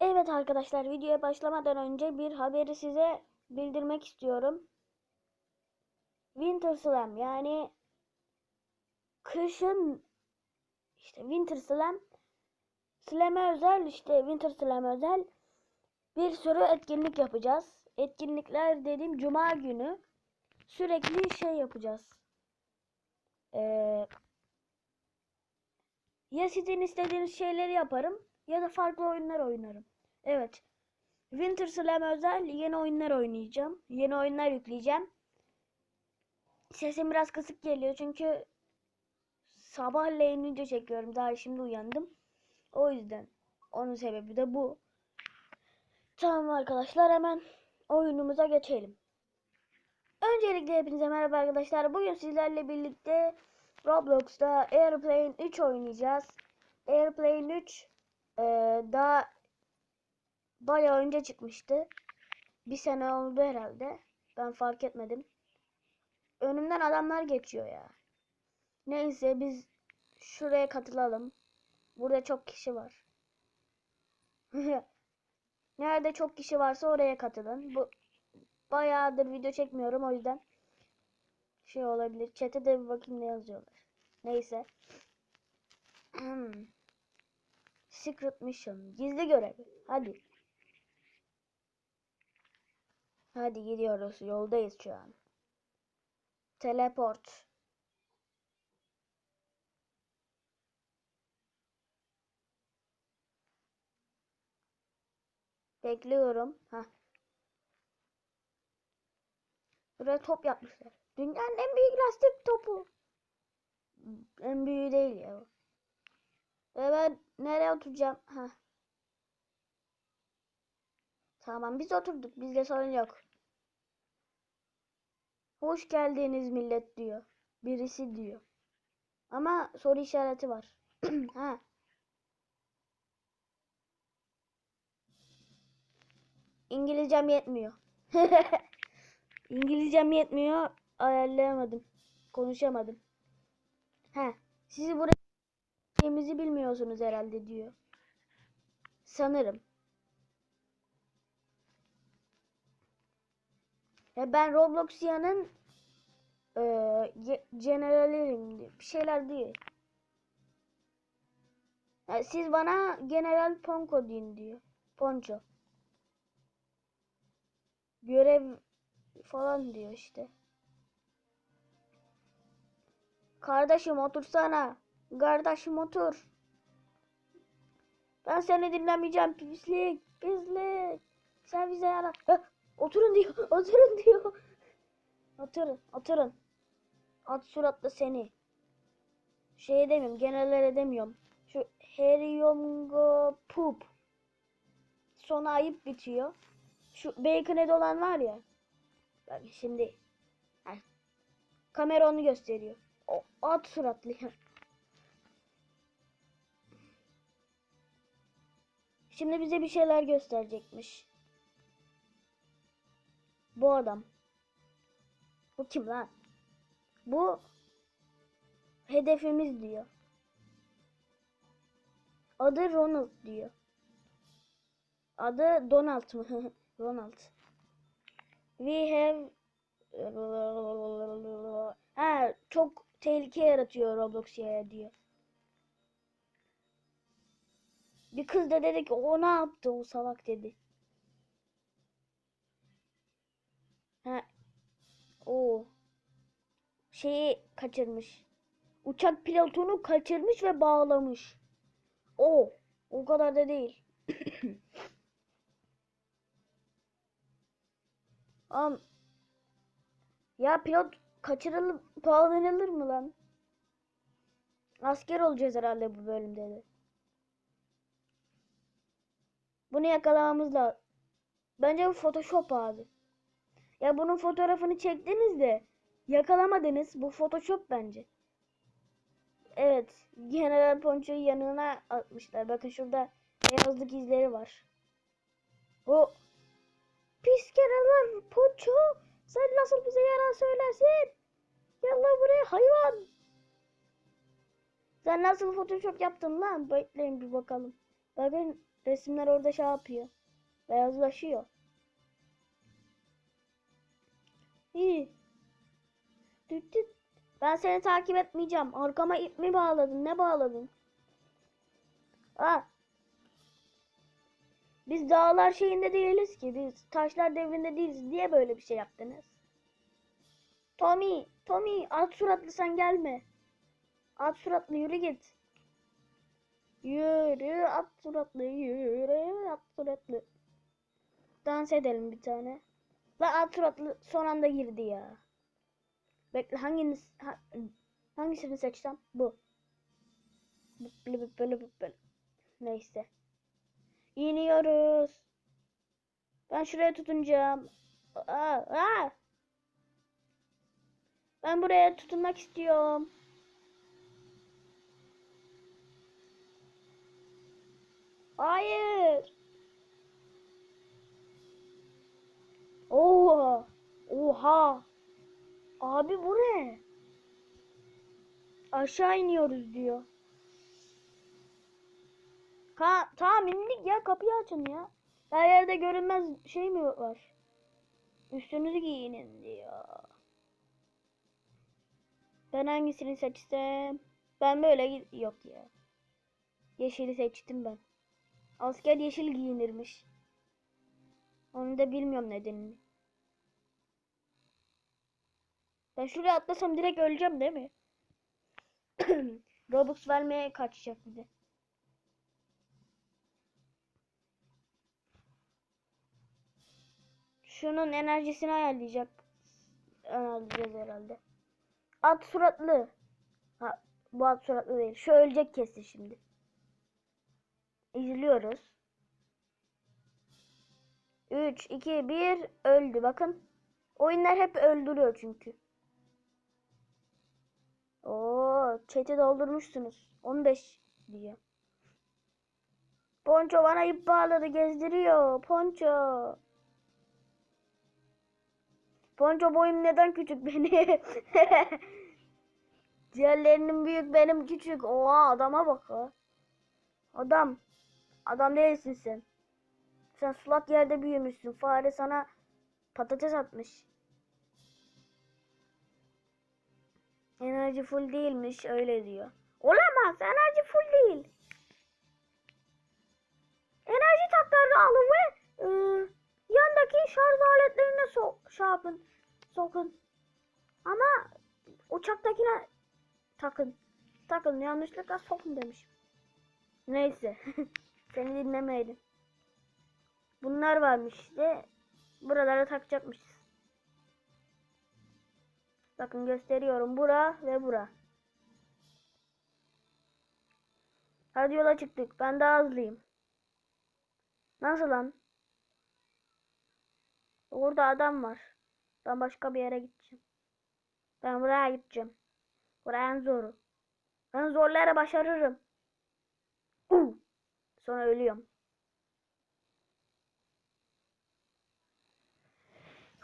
Evet arkadaşlar videoya başlamadan önce bir haberi size bildirmek istiyorum. Winter Slam yani kışın işte Winter Slam Slam'e özel işte Winter Slam özel bir sürü etkinlik yapacağız. Etkinlikler dediğim cuma günü sürekli şey yapacağız. Ee, ya sizin istediğiniz şeyleri yaparım ya da farklı oyunlar oynarım. Evet. Winter Slam özel yeni oyunlar oynayacağım. Yeni oyunlar yükleyeceğim. Sesim biraz kısık geliyor çünkü sabahleyin video çekiyorum. Daha şimdi uyandım. O yüzden. Onun sebebi de bu. Tamam arkadaşlar hemen oyunumuza geçelim. Öncelikle hepinize merhaba arkadaşlar. Bugün sizlerle birlikte Roblox'ta Airplane 3 oynayacağız. Airplane 3 e, daha bayağı önce çıkmıştı. Bir sene oldu herhalde. Ben fark etmedim. Önümden adamlar geçiyor ya. Neyse biz şuraya katılalım. Burada çok kişi var. Nerede çok kişi varsa oraya katılın. Bu bayağıdır video çekmiyorum o yüzden şey olabilir. Chat'e de bir bakayım ne yazıyorlar. Neyse. Secret Mission. Gizli görevi. Hadi. Hadi gidiyoruz. Yoldayız şu an. Teleport. Bekliyorum. Ha. Buraya top yapmışlar. Dünyanın en büyük lastik topu. En büyüğü değil ya. Ve ben nereye oturacağım? Ha. Tamam biz oturduk. Bizde sorun yok. Hoş geldiniz millet diyor. Birisi diyor. Ama soru işareti var. ha. İngilizcem yetmiyor. İngilizcem yetmiyor. Ayarlayamadım. Konuşamadım. Ha. Sizi buraya bilmiyorsunuz herhalde diyor. Sanırım. Ya ben Robloxia'nın eee generaliyim diyor. Bir şeyler diyor. Ya siz bana General Ponko deyin diyor. Poncho. Görev falan diyor işte. Kardeşim otursana. Kardeşim otur. Ben seni dinlemeyeceğim pislik. Pislik. Sen bize yana. Oturun diyor. Oturun diyor. Oturun. Oturun. At suratlı seni. Şey demiyorum. Genellere demiyorum. Şu Heriongo Poop. Sona ayıp bitiyor. Şu Baconhead olan var ya. Bak şimdi. Heh. Kamera onu gösteriyor. O at suratlı. Şimdi bize bir şeyler gösterecekmiş. Bu adam. Bu kim lan? Bu hedefimiz diyor. Adı Ronald diyor. Adı Donald mı? Ronald. We have ha, çok tehlike yaratıyor Roblox ya diyor. Bir kız da dedi ki o ne yaptı o salak dedi. Ha. O şeyi kaçırmış. Uçak pilotunu kaçırmış ve bağlamış. O o kadar da değil. Am ya pilot kaçırılıp bağlanılır mı lan? Asker olacağız herhalde bu bölümde de. Bunu yakalamamız lazım. Bence bu Photoshop abi. Ya bunun fotoğrafını çektiniz de yakalamadınız. Bu Photoshop bence. Evet. General Poncho'yu yanına atmışlar. Bakın şurada beyazlık izleri var. O pis keralar Poncho. Sen nasıl bize yalan söylersin? Gel lan buraya hayvan. Sen nasıl Photoshop yaptın lan? Bekleyin bir bakalım. Bakın Resimler orada şey yapıyor. Beyazlaşıyor. İyi. Düt düt. Ben seni takip etmeyeceğim. Arkama ip mi bağladın? Ne bağladın? Aa. Biz dağlar şeyinde değiliz ki. Biz taşlar devrinde değiliz. Niye böyle bir şey yaptınız? Tommy, Tommy, at suratlı sen gelme. At suratlı yürü git. Yürü at suratlı, yürü at suratlı. Dans edelim bir tane. La at suratlı son anda girdi ya. Bekle hanginiz ha- hangisini seçsem? Bu. Böyle böyle böyle. Neyse. İniyoruz. Ben şuraya tutunacağım. Aa, aa. Ben buraya tutunmak istiyorum. Hayır. Oha. Oha. Abi bu ne? Aşağı iniyoruz diyor. Ka tamam indik ya kapıyı açın ya. Her yerde görünmez şey mi var? Üstünüzü giyinin diyor. Ben hangisini seçsem? Ben böyle yok ya. Yeşili seçtim ben. Asker yeşil giyinirmiş. Onu da bilmiyorum nedenini. Ben şuraya atlasam direkt öleceğim değil mi? Robux vermeye kaçacak bir de. Şunun enerjisini ayarlayacak. Ayarlayacağız herhalde. At suratlı. Ha, bu at suratlı değil. Şu ölecek kesin şimdi. İzliyoruz. 3, 2, 1 öldü. Bakın. Oyunlar hep öldürüyor çünkü. Oo, chat'i doldurmuşsunuz. 15 diyor. Ponço bana ip bağladı gezdiriyor. Ponço. Ponço boyum neden küçük beni? Diğerlerinin büyük benim küçük. Oha adama bak. Adam. Adam değilsin sen. Sen sulak yerde büyümüşsün. Fare sana patates atmış. Enerji full değilmiş öyle diyor. Olamaz enerji full değil. Enerji taklarını alın ve e, yandaki şarj aletlerine so şey. Sokun. Ama uçaktakine takın. Takın yanlışlıkla sokun demişim. Neyse. Seni dinlemeyelim. Bunlar varmış işte. Buralara takacakmışız. Bakın gösteriyorum. Bura ve bura. Hadi yola çıktık. Ben daha hızlıyım. Nasıl lan? Orada adam var. Ben başka bir yere gideceğim. Ben buraya gideceğim. Buraya en zoru. Ben zorlara başarırım. Uh! Sonra ölüyorum.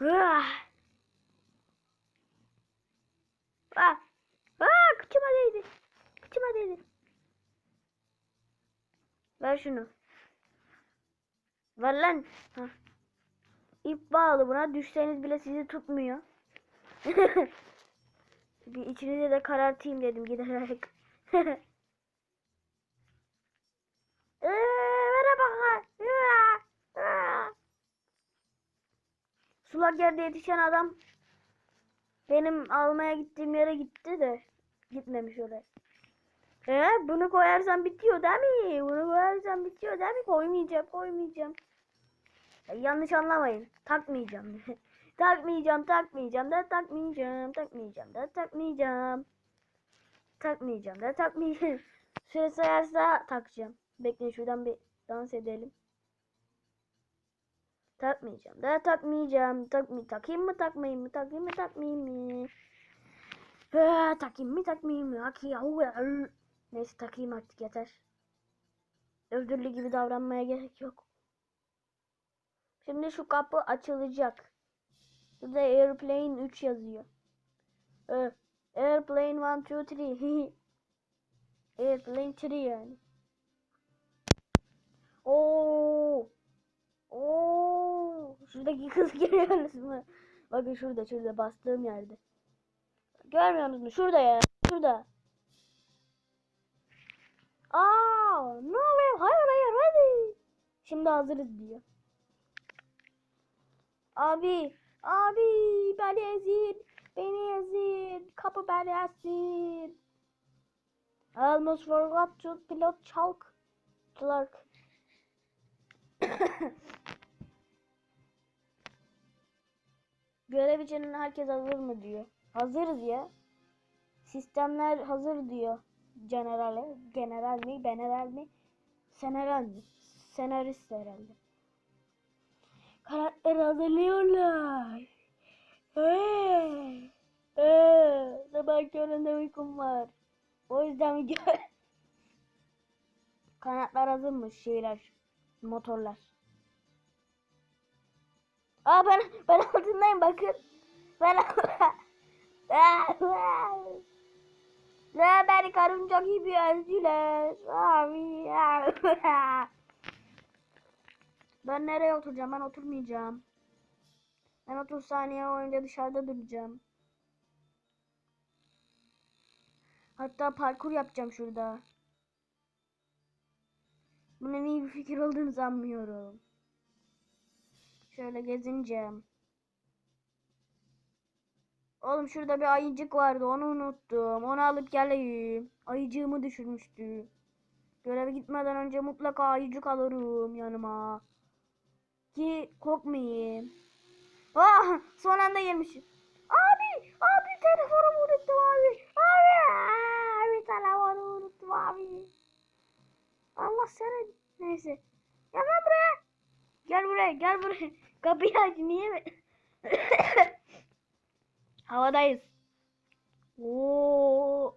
Ah! Ah! Ah! Kıçıma değdi. Kıçıma değdi. Ver şunu. Ver lan. Hah. İp bağlı buna. Düşseniz bile sizi tutmuyor. bir içinize de karartayım dedim giderek. Eee, merhaba. Eee, eee. Sulak yerde yetişen adam benim almaya gittiğim yere gitti de gitmemiş oraya. Ee, bunu koyarsam bitiyor değil mi? Bunu koyarsam bitiyor değil mi? Koymayacağım, koymayacağım. Ya, yanlış anlamayın. Takmayacağım. takmayacağım, takmayacağım da takmayacağım, takmayacağım da takmayacağım. Takmayacağım da takmayacağım. Süre sayarsa takacağım. Bekleyin şuradan bir dans edelim. Takmayacağım da takmayacağım. Tak takayım mı takmayayım mı? Takayım mı takmayayım mı? Ha, takayım mı takmayayım mı? Haki yahu. Neyse takayım artık yeter. Özürlü gibi davranmaya gerek yok. Şimdi şu kapı açılacak. Burada Airplane 3 yazıyor. Ee, Airplane 1, 2, 3. Airplane 3 yani. Oo. Oo. Şuradaki kız görüyorsunuz mu? Bakın şurada şurada bastığım yerde. Görmüyorsunuz mu? Şurada ya. Şurada. Aa, no way. Hayır hayır hadi. Şimdi hazırız diyor. Abi, abi beni ezin. Beni ezin. Kapı beni ezin. Almost forgot to pilot chalk. Clark. Görev için herkes hazır mı diyor. Hazırız ya. Sistemler hazır diyor. Generale. General mi? General mi? Seneral mi? Senarist herhalde. Karakter hazırlıyorlar. Eee. Eee. Sabah köründe uykum var. O yüzden video... Kanatlar hazırmış şeyler. Motorlar. Aa ben ben altındayım bakın. Ben Ne beni karınca gibi ezdiler. Abi. Ben nereye oturacağım? Ben oturmayacağım. Ben 30 saniye boyunca dışarıda duracağım. Hatta parkur yapacağım şurada. Bunun iyi bir fikir olduğunu sanmıyorum. Şöyle gezineceğim. Oğlum şurada bir ayıcık vardı onu unuttum. Onu alıp geleyim. Ayıcığımı düşürmüştü. Göreve gitmeden önce mutlaka ayıcık alırım yanıma. Ki korkmayayım. Ah son anda gelmişim. Abi abi telefonu unuttum abi. Abi abi telefonu unuttum abi. Allah seni neyse. Gel lan buraya. Gel buraya gel buraya. Kapıyı aç niye mi? Havadayız. Oo.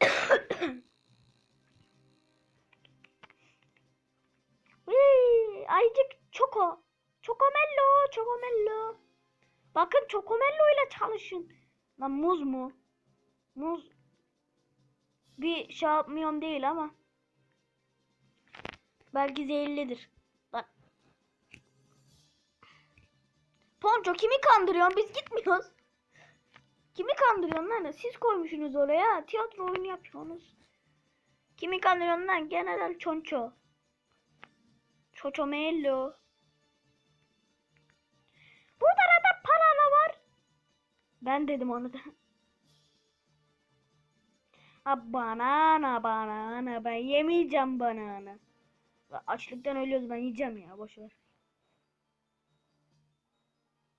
Ayıcık çoko. Çokomello, çokomello. Bakın çokomello ile çalışın. Lan muz mu? Muz bir şey yapmıyorum değil ama. Belki zehirlidir. Bak. Ponço kimi kandırıyorsun? Biz gitmiyoruz. Kimi kandırıyorsun lan? Siz koymuşsunuz oraya. Tiyatro oyunu yapıyorsunuz. Kimi kandırıyorsun lan? General Çonço. Çoçomello. Burada da para var. Ben dedim onu da. Ha banana banana ben yemeyeceğim banana. Açlıktan ölüyoruz ben yiyeceğim ya boş ver.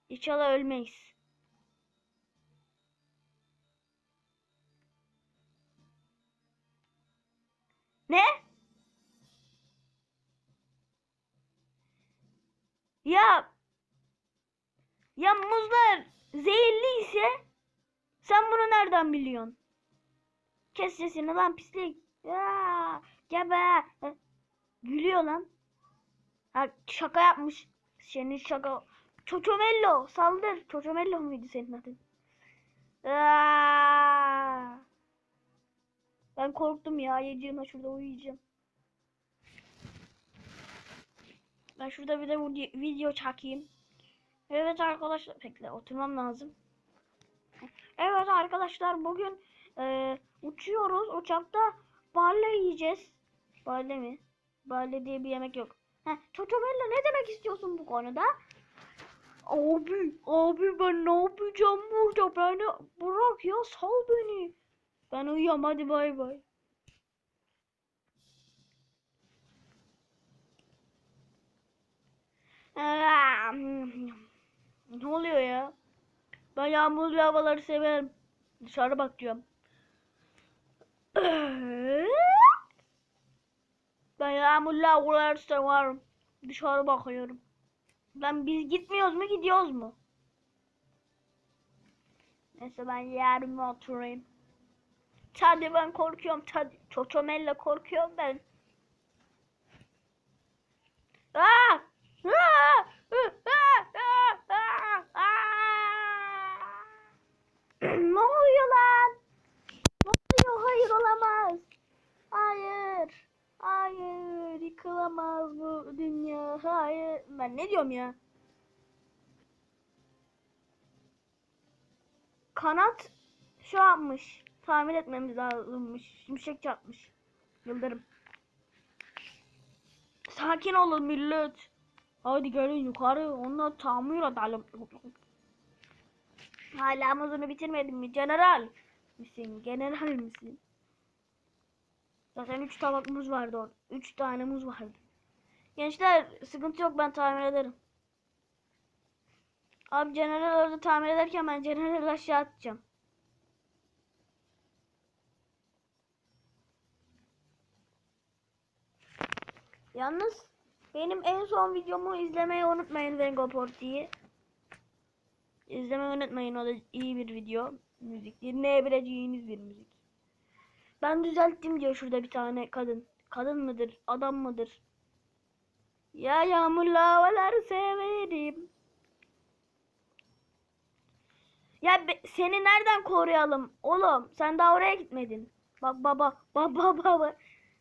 İnşallah ölmeyiz. Ne? Ya ya muzlar zehirli ise sen bunu nereden biliyorsun? Kes sesini lan pislik. Ya gebe. Gülüyor lan. Ha, şaka yapmış. Senin şaka. Çoçomello saldır. Çoçomello muydu senin adın? Aa! Ben korktum ya. Yediğime şurada uyuyacağım. Ben şurada bir de vide- video çekeyim. Evet arkadaşlar. Bekle oturmam lazım. Evet arkadaşlar bugün e, uçuyoruz. Uçakta balle yiyeceğiz. Balle mi? Balle diye bir yemek yok. Heh, Çoçomello ne demek istiyorsun bu konuda? Abi, abi ben ne yapacağım burada? Beni bırak ya sal beni. Ben uyuyorum hadi bay bay. Ne oluyor ya? Ben yağmurlu havaları severim. Dışarı bakıyorum. Ben yağmurlu havaları severim. Dışarı bakıyorum. Lan biz gitmiyoruz mu gidiyoruz mu? Neyse ben yerime oturayım. Tadı ben korkuyorum. Tadı. Çoçomella korkuyorum ben. Aa! Aa! Aa! Aa! Aa! ne oluyor lan? Ne oluyor? Hayır olamaz. Hayır. Hayır. yıkılamaz bu dünya. Hayır. Ben ne diyorum ya? Kanat şu yapmış. Tamir etmemiz lazımmış. Şimşek çarpmış. Yıldırım. Sakin olun millet. Hadi gelin yukarı. Onunla tamir edelim. Hala muzunu bitirmedin mi? General misin? General misin? Zaten 3 tabak muz vardı orada. 3 tane muz vardı. Gençler sıkıntı yok ben tamir ederim. Abi general orada tamir ederken ben general aşağı atacağım. Yalnız benim en son videomu izlemeyi unutmayın Vengoport diye. İzlemeyi unutmayın o da iyi bir video. Müzik dinleyebileceğiniz bir müzik. Ben düzelttim diyor şurada bir tane kadın. Kadın mıdır? Adam mıdır? Ya yağmurlu havaları severim. Ya be- seni nereden koruyalım? Oğlum sen daha oraya gitmedin. Bak baba baba baba baba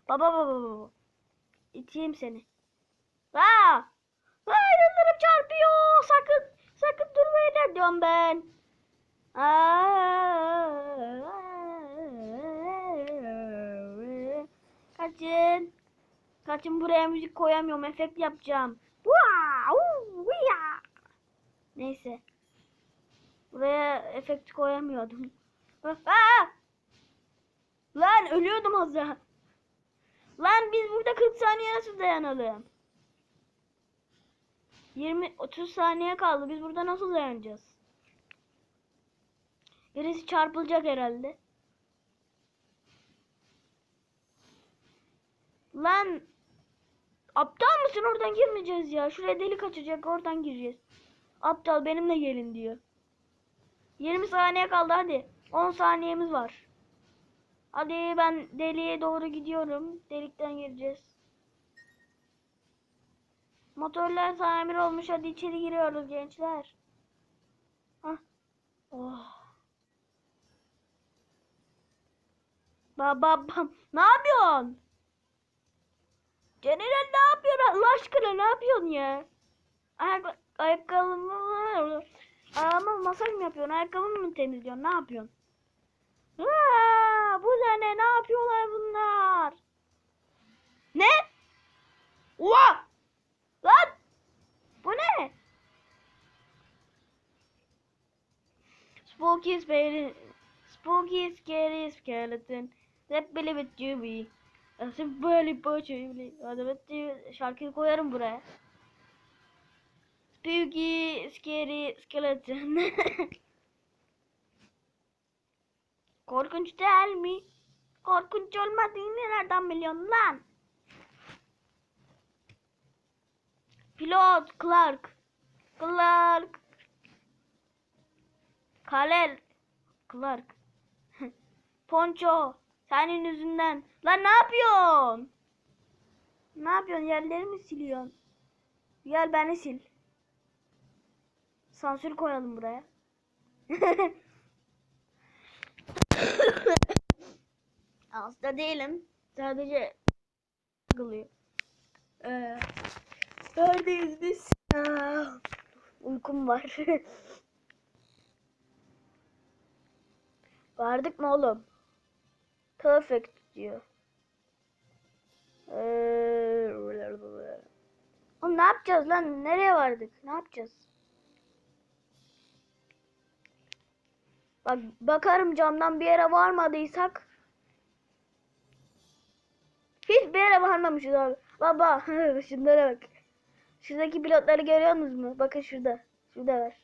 baba baba. İteyim seni. Aa! Yıldırım çarpıyor. Sakın sakın durmayın diyorum ben. Aa! Kaçın. Kaçın buraya müzik koyamıyorum. Efekt yapacağım. Neyse. Buraya efekt koyamıyordum. Lan ölüyordum az daha. Lan biz burada 40 saniye nasıl dayanalım? 20 30 saniye kaldı. Biz burada nasıl dayanacağız? Birisi çarpılacak herhalde. Lan aptal mısın? Oradan girmeyeceğiz ya. Şuraya delik açacak. Oradan gireceğiz. Aptal benimle gelin diyor. 20 saniye kaldı hadi. 10 saniyemiz var. Hadi ben deliğe doğru gidiyorum. Delikten gireceğiz. Motorlar tamir olmuş. Hadi içeri giriyoruz gençler. Hah. Oh. Baba bam. Ne yapıyorsun? General ne yapıyorsun Allah aşkına ne yapıyorsun ya? Ayak, ayakkabımı Ama masaj mı yapıyorsun? Ayakkabımı mı temizliyorsun? Ne yapıyorsun? Aa, bu ne? Ne yapıyorlar bunlar? Ne? Oha! Lan! Bu ne? Spooky scary, spooky scary skeleton. Hep böyle bitiyor bir. Nasıl böyle bitiyor Hadi bitiyor. Şarkıyı koyarım buraya. Spooky scary skeleton. Korkunç değil mi? Korkunç olmadığını nereden biliyorsun lan? Pilot Clark. Clark. Kalel. Clark. Ponço. Senin yüzünden. Lan ne yapıyorsun? Ne yapıyorsun? Yerleri mi siliyorsun? Gel beni sil. Sansür koyalım buraya. Hasta değilim. Sadece sıkılıyor. Ee, neredeyiz biz? Aa, uykum var. Vardık mı oğlum? Perfect diyor. Ee, oğlum ne yapacağız lan? Nereye vardık? Ne yapacağız? Bak bakarım camdan bir yere varmadıysak hiçbir yere varmamışız abi. Baba şunlara bak. Şuradaki pilotları görüyorsunuz mu? Bakın şurada. Şurada var.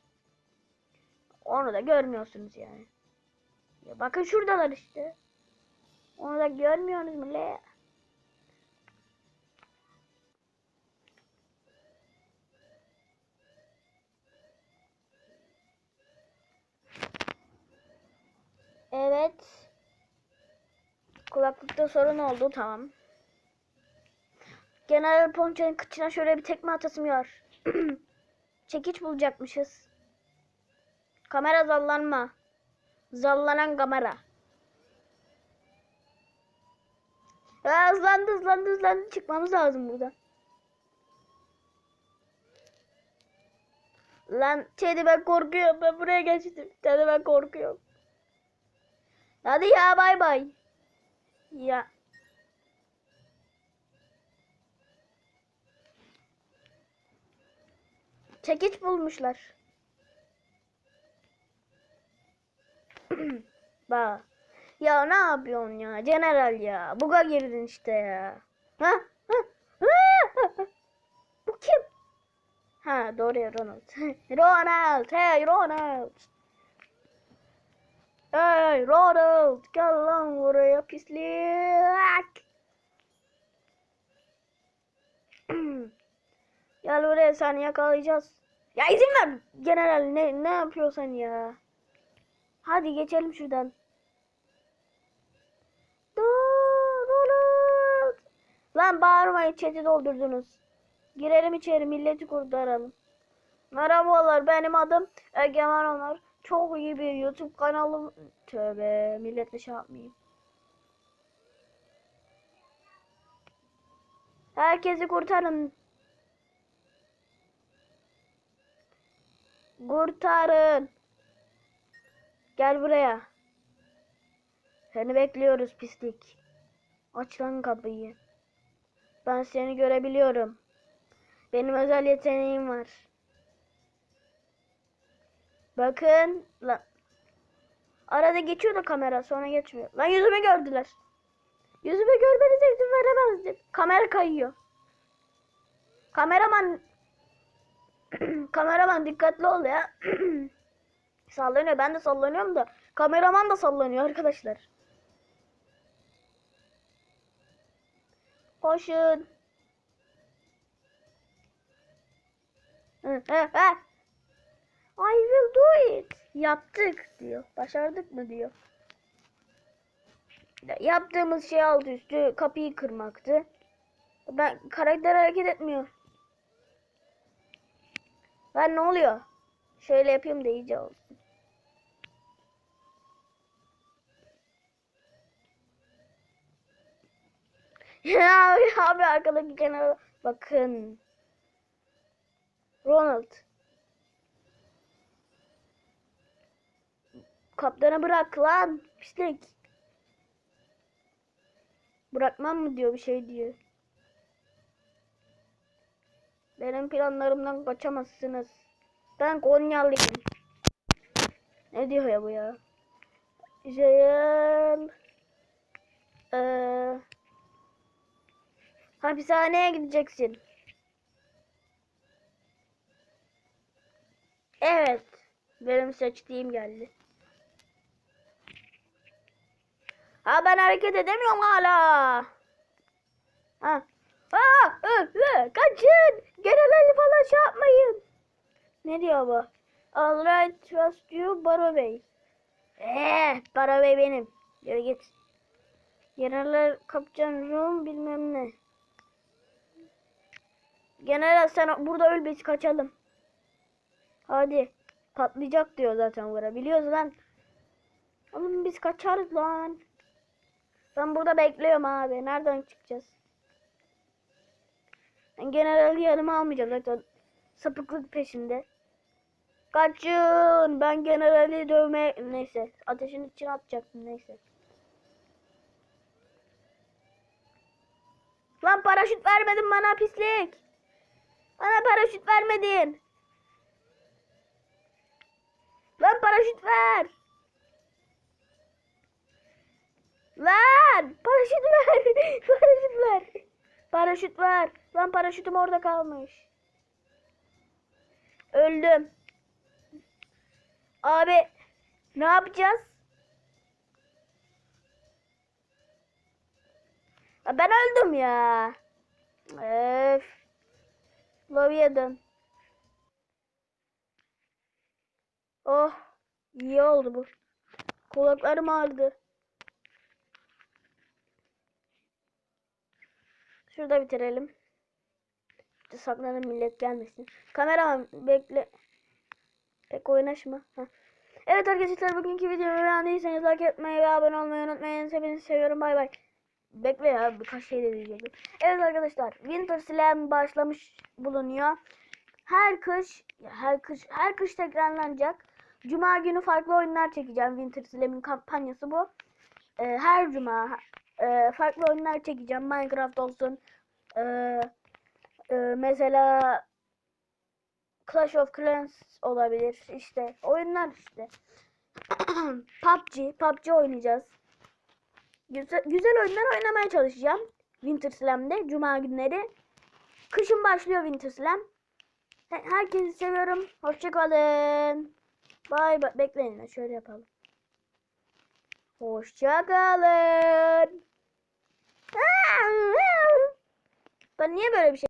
Onu da görmüyorsunuz yani. Ya bakın şuradalar işte. Onu da görmüyorsunuz mu le? Evet. Kulaklıkta sorun oldu tamam. General Ponça'nın kıçına şöyle bir tekme atasım var. Çekiç bulacakmışız. Kamera zallanma. Zallanan kamera. Ha, hızlandı hızlandı hızlandı. Çıkmamız lazım buradan. Lan Teddy ben korkuyorum. Ben buraya geçtim. Teddy ben korkuyorum. Hadi ya bay bay. Ya. Çekiç bulmuşlar. Bak. Ya ne yapıyorsun ya? General ya. Buga girdin işte ya. Ha? Ha? Ha? Bu kim? Ha doğru ya Ronald. Ronald. Hey Ronald. Hey Ronald. Gel lan buraya pislik. Gel buraya seni yakalayacağız. Ya izin ver. General ne, ne yapıyorsan ya. Hadi geçelim şuradan. Ronald. Lan bağırmayın chat'i doldurdunuz. Girelim içeri milleti kurtaralım. Merhabalar benim adım Egemen Onur. Çok iyi bir YouTube kanalım. Tövbe milletle şey yapmayayım. Herkesi kurtarın. Kurtarın. Gel buraya. Seni bekliyoruz pislik. Aç lan kapıyı. Ben seni görebiliyorum. Benim özel yeteneğim var. Bakın. Lan. Arada geçiyor da kamera sonra geçmiyor. Lan yüzümü gördüler. Yüzümü görmenize izin veremezdim. Kamera kayıyor. Kameraman kameraman dikkatli ol ya. sallanıyor. Ben de sallanıyorum da. Kameraman da sallanıyor arkadaşlar. Koşun. I will do it. Yaptık diyor. Başardık mı diyor. Ya- Yaptığımız şey altı üstü kapıyı kırmaktı. Ben karakter hareket etmiyor. Ben ne oluyor? Şöyle yapayım da iyice olsun. Ya abi arkadaki kenara bakın. Ronald. Kaptanı bırak lan. Pislik. Bırakmam mı diyor bir şey diyor. Benim planlarımdan kaçamazsınız. Ben Konyalıyım. Ne diyor ya bu ya? Jail. Ee, hapishaneye gideceksin. Evet. Benim seçtiğim geldi. Ha ben hareket edemiyorum hala. Ha. Aa, ö, ö, kaçın. Generali falan şey yapmayın. Ne diyor bu? All right, trust you, Baro Bey. Eee, Baro Bey benim. Yürü git. Generaller kapcan Rum bilmem ne. General sen burada öl biz kaçalım. Hadi. Patlayacak diyor zaten bura. Biliyoruz lan. Oğlum biz kaçarız lan. Ben burada bekliyorum abi. Nereden çıkacağız? Ben generali yanıma almayacağım zaten. Sapıklık peşinde. Kaçın. Ben generali dövme... Neyse. Ateşin içine atacaktım. Neyse. Lan paraşüt vermedin bana pislik. Bana paraşüt vermedin. Lan paraşüt ver. Lan paraşüt ver. paraşüt ver. Paraşüt ver. Lan paraşütüm orada kalmış. Öldüm. Abi ne yapacağız? Ben öldüm ya. Öf. Lobiye dön. Oh. iyi oldu bu. Kulaklarım ağrıdı. Şurada bitirelim. Saklanın millet gelmesin. Kameraman bekle. Pek oynaşma. Heh. Evet arkadaşlar bugünkü videomu beğendiyseniz like etmeyi ve abone olmayı unutmayın. Hepinizi seviyorum. Bay bay. Bekle ya birkaç şey de diyecektim. Evet arkadaşlar Winter Slam başlamış bulunuyor. Her kış her kış her kış tekrarlanacak. Cuma günü farklı oyunlar çekeceğim. Winter Slam'in kampanyası bu. Ee, her cuma e, farklı oyunlar çekeceğim. Minecraft olsun. Ee, e, mesela Clash of Clans olabilir. İşte oyunlar işte. PUBG, PUBG oynayacağız. Güzel, güzel oyunlar oynamaya çalışacağım. Winter Slam'de cuma günleri. Kışın başlıyor Winter Slam. He- Herkesi seviyorum. Hoşçakalın. Bay bay. Bekleyin şöyle yapalım. Hoşçakalın. Ben niye böyle bir şey